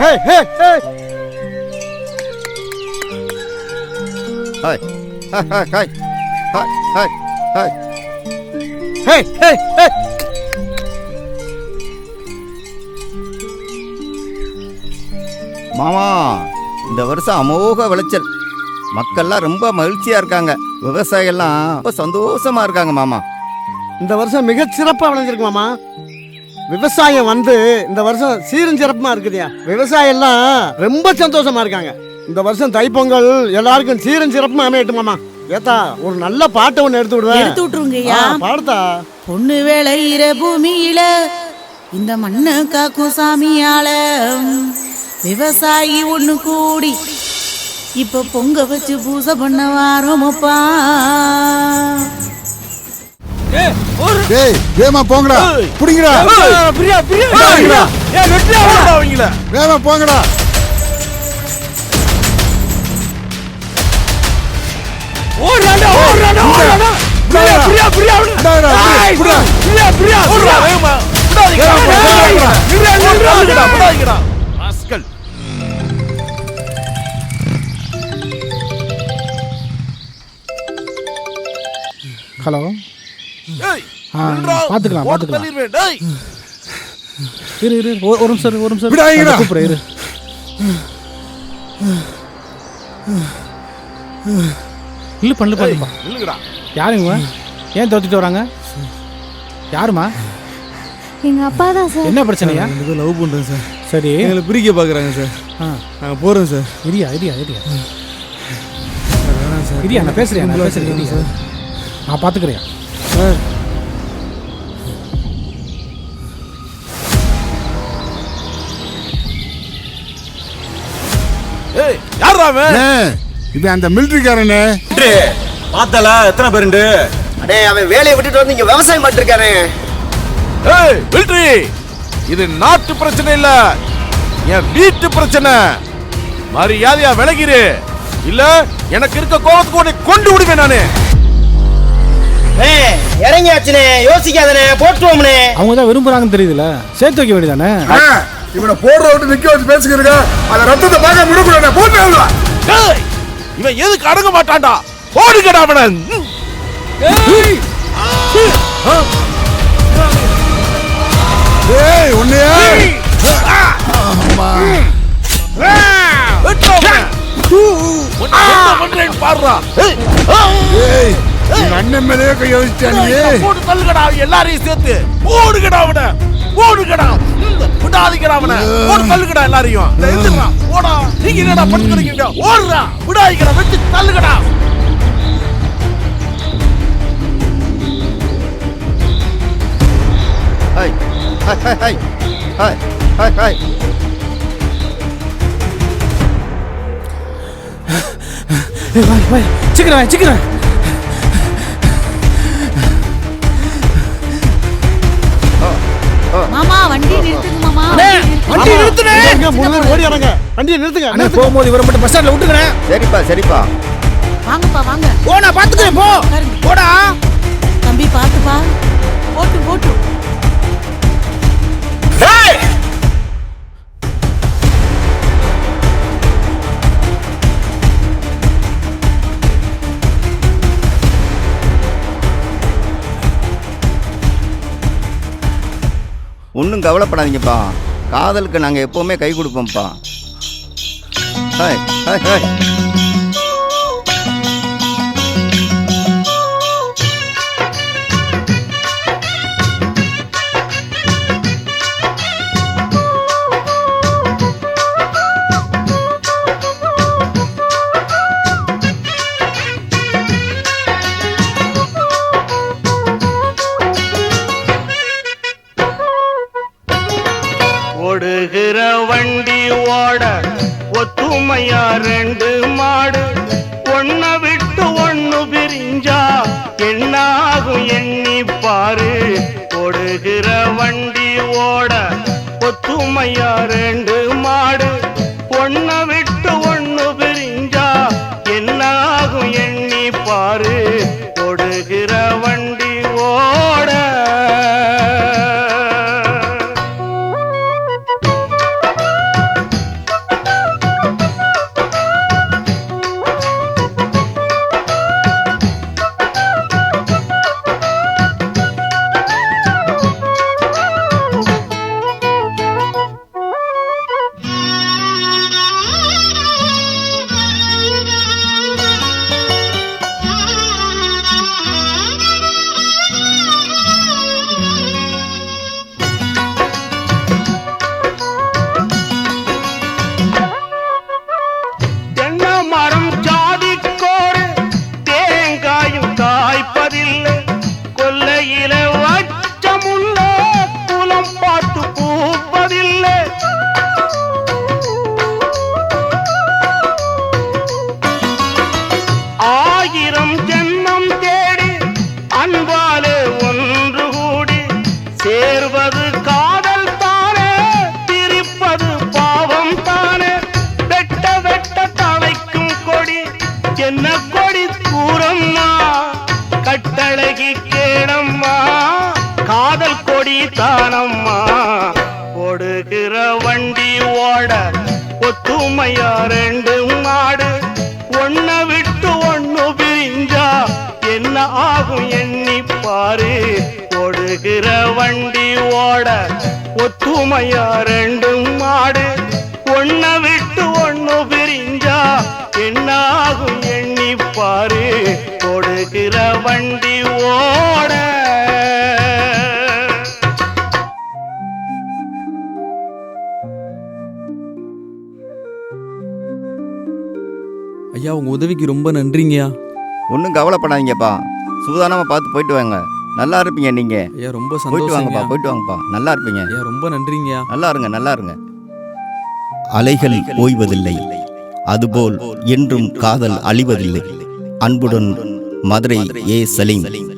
Hey hey hey. Hi. Hi hi. Hi hi hi. Hey hey hey. மாமா இந்த வருஷம் அமோக விளைச்சல். மக்கள்லாம் ரொம்ப மகிழ்ச்சியா இருக்காங்க. விவசாயிகள்லாம் ரொம்ப சந்தோஷமா இருக்காங்க மாமா. இந்த வருஷம் மிக சிறப்பாக விளைஞ்சிருக்கு மாமா. விவசாயம் வந்து இந்த வருஷம் சீரும் சிறப்புமா இருக்குதுயா? விவசாயம் எல்லாம் ரொம்ப சந்தோஷமா இருக்காங்க. இந்த வருஷம் தைப்பொங்கல் எல்லாருக்கும் சீரும் சிறப்புமா அமையட்டும் மாமா ஏத்தா ஒரு நல்ல பாட்டை ஒன்று எடுத்து விடுவேன். எடுத்து விட்டுருங்கய்யா. பாடுதா பொண்ணு விளையிற பூமியில இந்த மண்ணை காக்கும் சாமியால விவசாயி ஒண்ணு கூடி இப்ப பொங்க வச்சு பூசை பண்ண வாரோமப்பா. டேய் வேமா போங்கடா. புடிங்கடா. பிரியா பிரியா. ஏன் வெட்டியா அவங்கள. வேமா போங்கடா. ஓடுறாடா ஓடுறாடா ஓடுறாடா பிரியா பிரியா பிரியா புடா. பிரியா பிரியா ஓடுறா வேகமா விடாதீங்க வேகமா, வேகமா. நில்றா நில்றா நில்றா. விடாதீங்கடா பாத்துக்கலாம், போட்டு பாத்துக்கலாம். தள்ளிடுவேன், டேய். இரு இரு ஒரு ஒரு நிமிஷம் ஒரு நிமிஷம். விடாதீங்கடா. நான் கூப்பிடுறேன் இரு. இல்லை பண்ணல பண்ணுப்பா. நில்லுங்கடா. யாருங்க ஏன் தோத்துட்டு வராங்க? யாருமா? எங்க அப்பா தான் சார். என்ன பிரச்சனையா? ஏதோ லவ் பண்ணுறேன் சார். சரி. எங்களை பிரிக்க பார்க்குறாங்க சார். ஆ. நாங்கள் போகிறோம் சார். இரியா இரியா இரியா. இரியா நான் பேசுறேன் நான் பேசுறேன். சார். நான் பார்த்துக்கிறேன் சார். ஏய் யாரா அவன். அண்ணே, இது அந்த மிலிட்டரிக்காரனே. பார்த்தல? எத்தனை பேருண்டு? அடே அவன் வேலையை விட்டுட்டு வந்து இங்க விவசாயம் பண்ணிட்டு இருக்கானே ஏய் மிலிட்டரி! இது நாட்டு பிரச்சனை இல்ல. என் வீட்டு பிரச்சனை. மரியாதையா விலகிரு. இல்ல எனக்கு இருக்க கோபத்துக்கு உன்னை கொண்டு விடுவேன் நானு. இறங்கியாச்சுனே. யோசிக்காதனே. போட்டுவோம்னே அவங்க தான் விரும்புறாங்கன்னு தெரியுதுல. சேர்த்து வைக்க வேண்டியதானே இவனை போடுற விட்டு நிக்க வச்சு பேசிக்கிறீங்க அந்த ரத்தத்தை பார்க்க விடக்கூடாது. போட்டு இவன் எதுக்கு அடங்க மாட்டான்டா? ஓடுங்கடா அவன ம். ஏய் உன்னையா. பண்றேன்னு பாருடா ஏய், அண்ணன் மேலேயே கைய வச்சிட்டானியே போட்டு தள்ளுங்கடா எல்லாரையும் சேர்த்து. ஓடுங்கடா அவன ஓடுங்கடா ம், விடாதீங்கடா அவன. போட்டு தள்ளுங்கடா எல்லாரையும். எந்திரா ஓடா நீங்க என்னடா படுத்துக்கிறீங்க ஓடுறா. விடாதீங்கடா வெட்டி தள்ளுங்கடா. Hi hi hi hi. Hi hi hi. ஏய், வா, வா. சீக்கிரம் வா, மூணு பேர் ஓடி இறங்க வண்டியை நிறுத்துங்க அண்ணா போகும்போது இவரை மட்டும் பஸ் ஸ்டாண்ட்ல விட்டுக்கிறேன். சரிப்பா சரிப்பா. வாங்கப்பா வாங்க. ஓ நான் பாத்துக்கிறேன் போ. போடா. தம்பி பாத்துப்பா. போட்டு போட்டு. ஒன்றும் கவலைப்படாதீங்கப்பா. காதலுக்கு நாங்கள் எப்போவுமே கை கொடுப்போம்ப்பா. Hi hi hi. ஓடுகிற வண்டி ஓட ஒத்துமையா ரெண்டு மாடு. ஒன்ன விட்டு ஒண்ணு பிரிஞ்சா என்னாகும் எண்ணி பாரு. ஓடுகிற வண்டி ஓட ஒத்துமையா ரெண்டு என்ன கொடி கூறம்மா கட்டழகி கேடம்மா காதல் கொடி தானம்மா. ஓடுகிற வண்டி ஓட ஒத்துமையா ரெண்டு மாடு ஒன்ன விட்டு ஒண்ணு பிரிஞ்சா என்ன ஆகும் எண்ணி பாரு. ஓடுகிற வண்டி ஓட ஒத்துமையா ரெண்டும் ஐயா உங்க உதவிக்கு ரொம்ப நன்றிங்கய்யா. ஒன்றும் கவலைப்படாதீங்கப்பா. சூதானமாக பார்த்து போயிட்டு வாங்க. நல்லா இருப்பீங்க நீங்க. ஐயா ரொம்ப போயிட்டு வாங்கப்பா சந்தோஷம் போயிட்டு வாங்கப்பா. நல்லா இருப்பீங்க. ஐயா ரொம்ப நன்றிங்கய்யா. நல்லா இருங்க நல்லா இருங்க. அலைகள் ஓய்வதில்லை. அதுபோல் என்றும் காதல் அழிவதில்லை. அன்புடன் மதுரை ஏ. சலீம்.